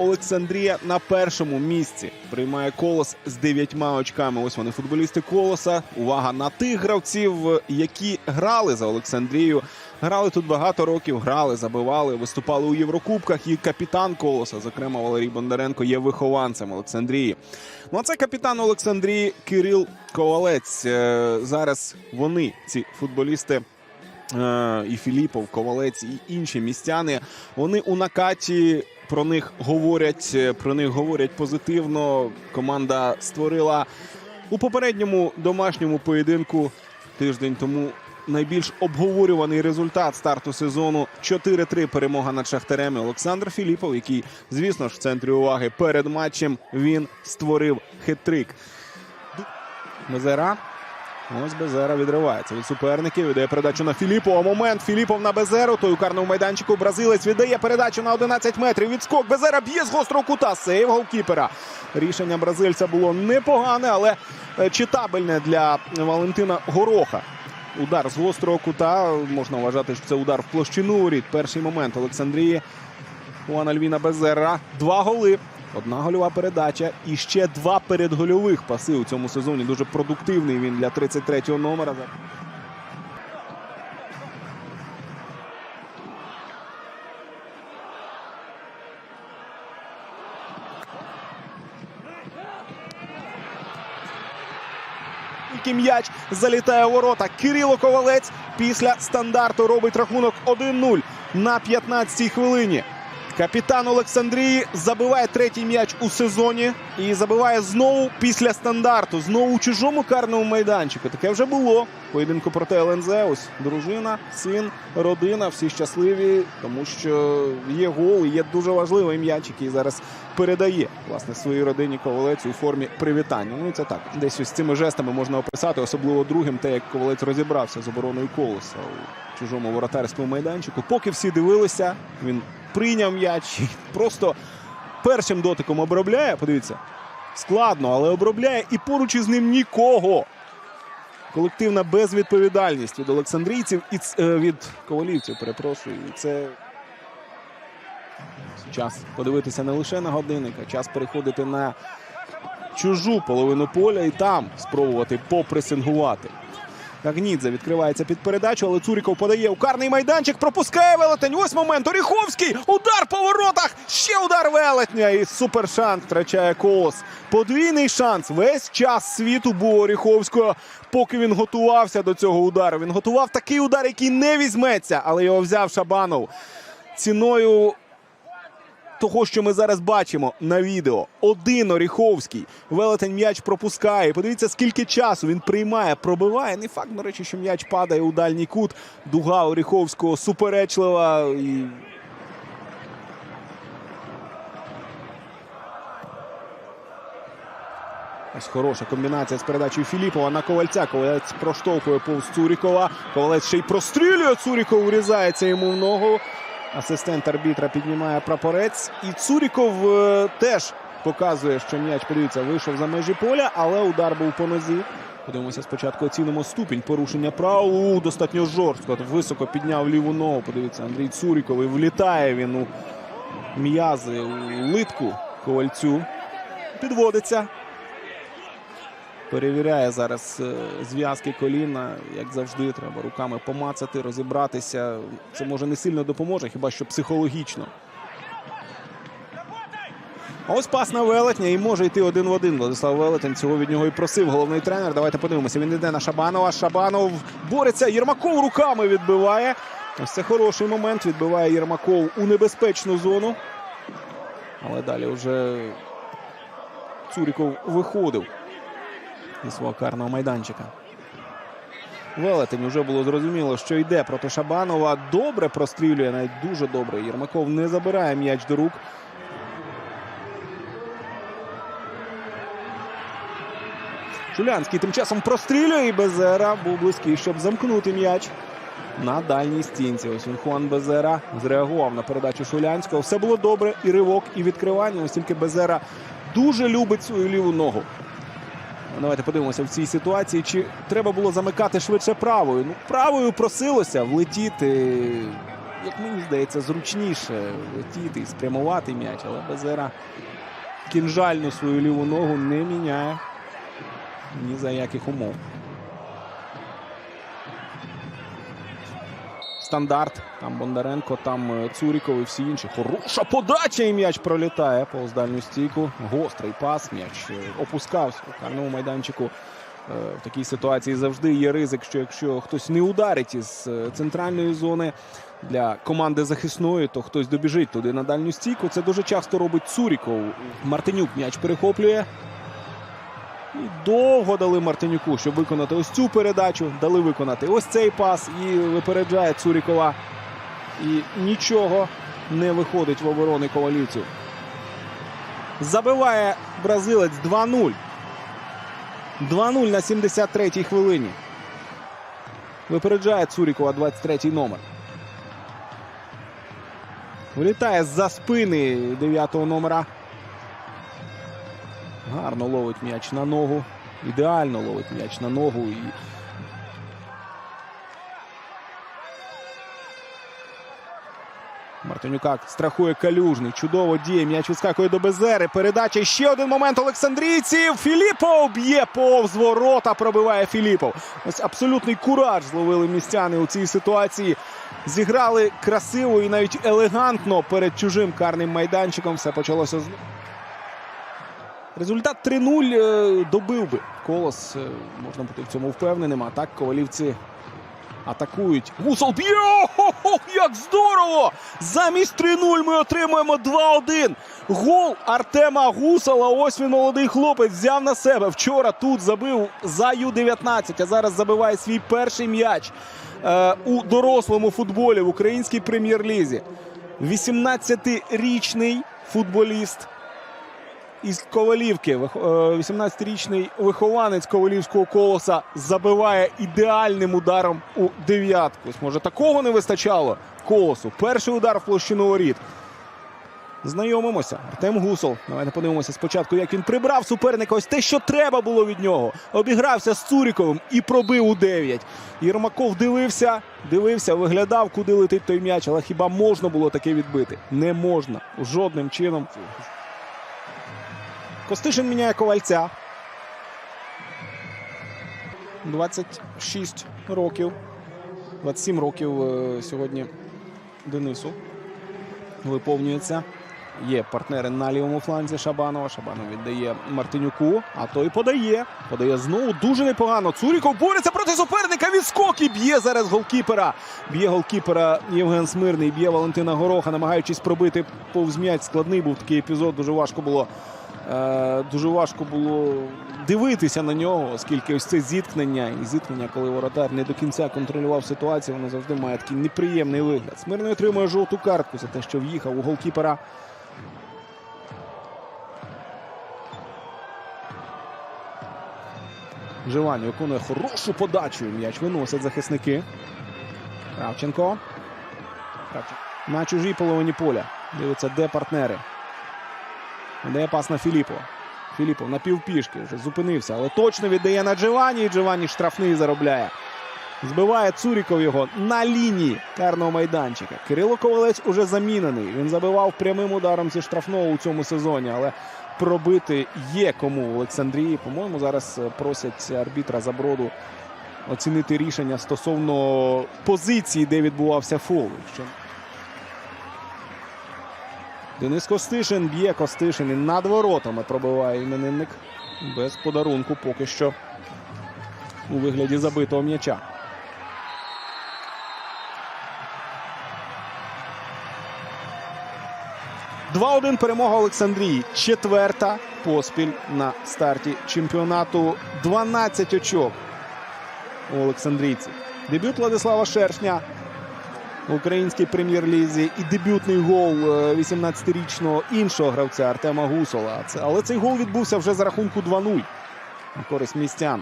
Олександрія на першому місці. Приймає колос з дев'ятьма очками. Ось вони футболісти колоса. Увага на тих гравців, які грали за Олександрію. Грали тут багато років, грали, забивали, виступали у Єврокубках. І капітан колоса, зокрема Валерій Бондаренко, є вихованцем Олександрії. Ну а це капітан Олександрії Кирил Ковалець. Е, Зараз вони, ці футболісти. е, І Філіпов, Ковалець, і інші містяни. Вони у накаті про них говорять. е, Про них говорять позитивно. Команда створила у попередньому домашньому поєдинку тиждень тому найбільш обговорюваний результат старту сезону 4-3 перемога над Шахтарем. Олександр Філіпов, який, звісно ж, в центрі уваги перед матчем він створив хитрик. Безера. Ось Безера відривається від суперників. Віддає передачу на Філіпова. Момент. Філіпов на Безеру. Той у карному майданчику. Бразилець віддає передачу на 11 метрів. Відскок. Безера б'є з гострого кута. Сейв голкіпера. Рішення бразильця було непогане, але е, читабельне для Валентина Гороха. Удар з гострого кута. Можна вважати, що це удар в площину воріт. Перший момент Олександрії. Хуан Альвіна Безера. Два голи. Одна гольова передача і ще два передгольових паси у цьому сезоні. Дуже продуктивний він для 33-го номера. М'яч залітає у ворота. Кирило Ковалець після стандарту робить рахунок 1-0 на 15-й хвилині. Капітан Олександрії забиває третій м'яч у сезоні і забиває знову після стандарту. Знову у чужому карному майданчику. Таке вже було. Поєдинку проти ЛНЗ. Ось дружина, син, родина. Всі щасливі, тому що є гол. і Є дуже важливий м'яч, який зараз передає власне своїй родині ковалець у формі привітання. Ну і це так. Десь ось цими жестами можна описати, особливо другим, те, як ковалець розібрався з обороною колоса у чужому воротарському майданчику. Поки всі дивилися, він прийняв м'яч просто першим дотиком обробляє. Подивіться, складно, але обробляє і поруч із ним нікого. Колективна безвідповідальність від олександрійців і е, від ковалівців. Перепрошую. І це час подивитися не лише на годинник, а час переходити на чужу половину поля і там спробувати попресингувати. Гагнідзе відкривається під передачу, але Цуріков подає у карний майданчик, пропускає велетень. Ось момент. Оріховський. Удар по воротах. Ще удар велетня. І супершанс втрачає колос. Подвійний шанс. Весь час світу був Оріховського, поки він готувався до цього удару. Він готував такий удар, який не візьметься, але його взяв Шабанов ціною того, що ми зараз бачимо на відео. Один Оріховський. Велетень м'яч пропускає. Подивіться, скільки часу він приймає, пробиває. Не факт, до речі, що м'яч падає у дальній кут. Дуга Оріховського суперечлива. І... Ось хороша комбінація з передачею Філіпова на Ковальця. Ковалець проштовхує повз Цурікова. Ковалець ще й прострілює. Цуріков урізається йому в ногу. Асистент арбітра піднімає прапорець. І Цуріков е, теж показує, що м'яч, подивіться, вийшов за межі поля, але удар був по нозі. Подивимося спочатку оцінимо ступінь порушення правил. Достатньо жорстко. Високо підняв ліву ногу. Подивіться, Андрій Цуріков. І влітає він у м'язи, у литку ковальцю. Підводиться. Перевіряє зараз е, зв'язки коліна, як завжди, треба руками помацати, розібратися. Це може не сильно допоможе, хіба що психологічно. А ось пас на велетня і може йти один в один. Владислав Велетень цього від нього і просив головний тренер. Давайте подивимося. Він йде на Шабанова. Шабанов бореться. Єрмаков руками відбиває. Ось це хороший момент. Відбиває Єрмаков у небезпечну зону. Але далі вже Цуріков виходив із свого карного майданчика. Велетень вже було зрозуміло, що йде проти Шабанова. Добре прострілює, навіть дуже добре. Єрмаков не забирає м'яч до рук. Шулянський тим часом прострілює і Безера був близький, щоб замкнути м'яч на дальній стінці. Ось він Хуан Безера зреагував на передачу Шулянського. Все було добре, і ривок, і відкривання. Ось тільки Безера дуже любить свою ліву ногу. Давайте подивимося в цій ситуації, чи треба було замикати швидше правою. Ну, правою просилося влетіти. як мені здається, зручніше летіти і спрямувати м'яч, але Безера кінжальну свою ліву ногу не міняє ні за яких умов. Стандарт. Там Бондаренко, там е, Цуріков і всі інші. Хороша подача і м'яч пролітає повз дальню стійку. Гострий пас. М'яч е, опускався у карному майданчику. Е, В такій ситуації завжди є ризик, що якщо хтось не ударить із центральної зони для команди захисної, то хтось добіжить туди на дальню стійку. Це дуже часто робить Цуріков. Мартинюк м'яч перехоплює. І довго дали Мартинюку, щоб виконати ось цю передачу. Дали виконати ось цей пас і випереджає Цурікова. І нічого не виходить в оборони ковалівців. Забиває бразилець 2-0. 2-0 на 73-й хвилині. Випереджає Цурікова 23-й номер. Вилітає з-за спини 9-го номера. Гарно ловить м'яч на ногу. Ідеально ловить м'яч на ногу. І... Мартинюка страхує калюжний. Чудово діє. М'яч відскакує до Безери. Передача. Ще один момент Олександрійців. Філіпов б'є повз ворота. Пробиває Філіпов. Ось абсолютний кураж зловили містяни у цій ситуації. Зіграли красиво і навіть елегантно перед чужим карним майданчиком. Все почалося з. Результат 3-0 е, добив би. Колос, е, можна бути в цьому впевненим. А так ковалівці атакують. Гусол б'є! Як здорово! Замість 3-0 ми отримуємо 2-1. Гол Артема Гусала. Ось він молодий хлопець взяв на себе. Вчора тут забив за Ю-19, а зараз забиває свій перший м'яч е, у дорослому футболі в українській прем'єр-лізі. 18-річний футболіст із Ковалівки. Е, 18-річний вихованець Ковалівського колоса забиває ідеальним ударом у дев'ятку. Може, такого не вистачало колосу. Перший удар в площину воріт. Знайомимося. Артем Гусол. Давайте подивимося спочатку, як він прибрав суперника. Ось те, що треба було від нього. Обігрався з Цуріковим і пробив у 9. Єрмаков дивився, дивився, виглядав, куди летить той м'яч. Але хіба можна було таке відбити? Не можна. Жодним чином. Костишин міняє ковальця. 26 років. 27 років е, сьогодні Денису виповнюється. Є партнери на лівому фланзі Шабанова. Шабанов віддає Мартинюку, а той подає. Подає знову дуже непогано. Цуріков бореться проти суперника. Відскок і б'є зараз голкіпера. Б'є голкіпера Євген Смирний, б'є Валентина Гороха, намагаючись пробити повз м'яч. Складний був такий епізод. Дуже важко було. Е, дуже важко було дивитися на нього, оскільки ось це зіткнення і зіткнення, коли воротар не до кінця контролював ситуацію, воно завжди має такий неприємний вигляд. Смирний отримує жовту картку за те, що в'їхав у голкіпера. Живані виконує хорошу подачу. М'яч виносять захисники. Кравченко. Кравченко. На чужій половині поля. Дивиться, де партнери. Дає пас на Філіпова. Філіпов на півпішки вже зупинився, але точно віддає на Джованні. І Джованні штрафний заробляє. Збиває Цуріков його на лінії карного майданчика. Кирило Ковалець уже замінений. Він забивав прямим ударом зі штрафного у цьому сезоні, але пробити є кому в Олександрії. По-моєму, зараз е, просять арбітра Заброду оцінити рішення стосовно позиції, де відбувався фол. Денис Костишин б'є Костишин і над воротами пробиває іменинник без подарунку поки що у вигляді забитого м'яча. Два-один перемога Олександрії. Четверта поспіль на старті чемпіонату. 12 очок у Олександрійців. Дебют Владислава Шершня в українській прем'єр-лізі і дебютний гол е, 18-річного іншого гравця Артема Гусола. Але цей гол відбувся вже за рахунку 2-0 на користь містян.